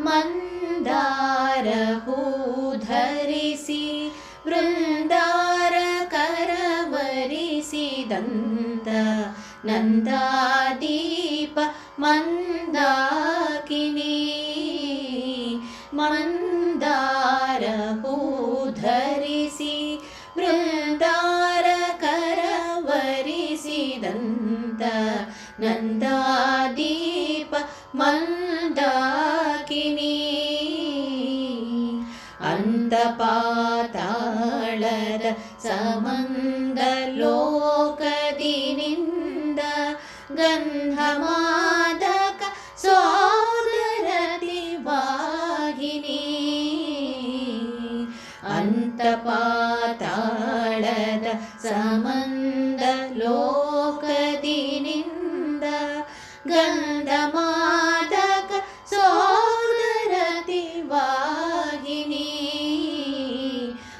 मन्दारहू धरिसि वृन्दार करवरिसि दन्त नन्दादीप मन्दाकिनी। मन्दारहू धरिसि वृन्दार करवरिसि दन्त नन्दादीप अन्तपाताळद समन्दलोकदिनिन्द गन्धमादक सोदरति वाहिनी अन्तपाताळद समन्दलोकदिनिन्द गन्धमादक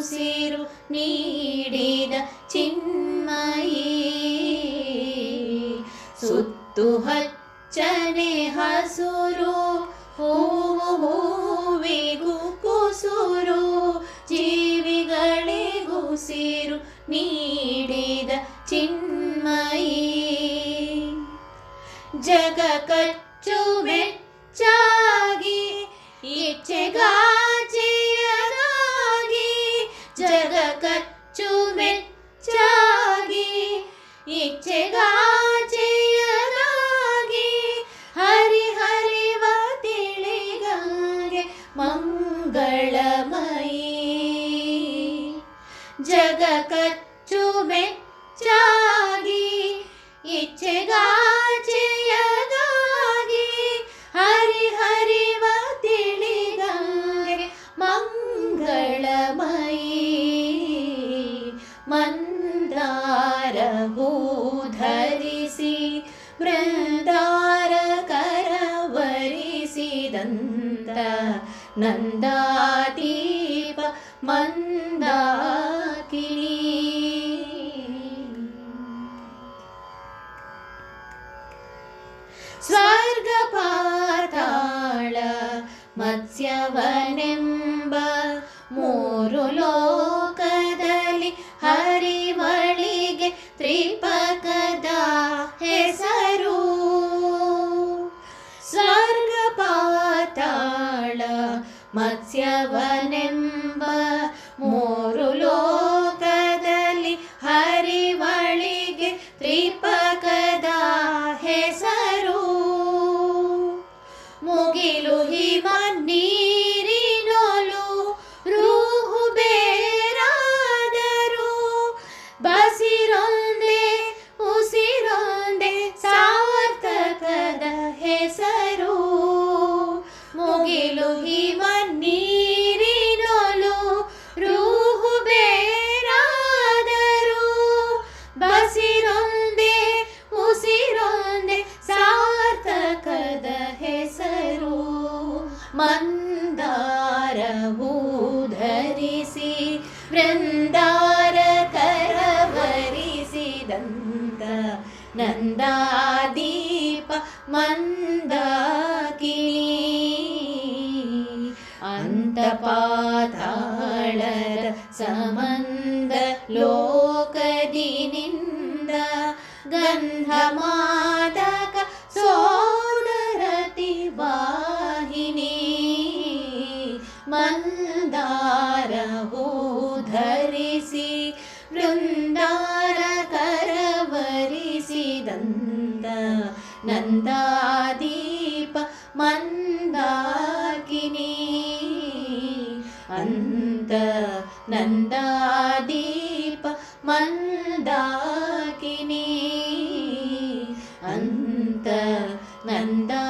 ಜೀವಿಗಳಿಗುಸಿರು ನೀಡಿದ ಚಿನ್ಮಯಿ. ಸುತ್ತು ಹಚ್ಚನೆ ಹಸುರು ಹೂವು ಹೂವಿಗೂ ಕುಸುರು. ಜೀವಿಗಳಿಗುಸಿರು ನೀಡಿದ ಚಿನ್ಮಯಿ cut. നന്ദാതീപ മന്ദാകിനി. സ്വർഗപാതാള മത്സ്യവനം मत्स्यवनिम् मन्दारभूधरिसि वृन्दारकरवरिसिदन्त नन्दादीप मन्दाकिनी दन्त समन्द लोकदिनिन्द गन्धमा ಮಂದಾರ ಹೂ ಧರಿಸಿ ವೃಂದಾರ ಕರವರಿಸಿದಂದ ನಂದಾದೀಪ ಮಂದಾಕಿನಿ ಅಂತ ನಂದಾದೀಪ ಮಂದಾಕಿನಿ ಅಂತ ನಂದಾದೀಪ ಮಂದಾಕಿನಿ ಮನ್ಮಥನ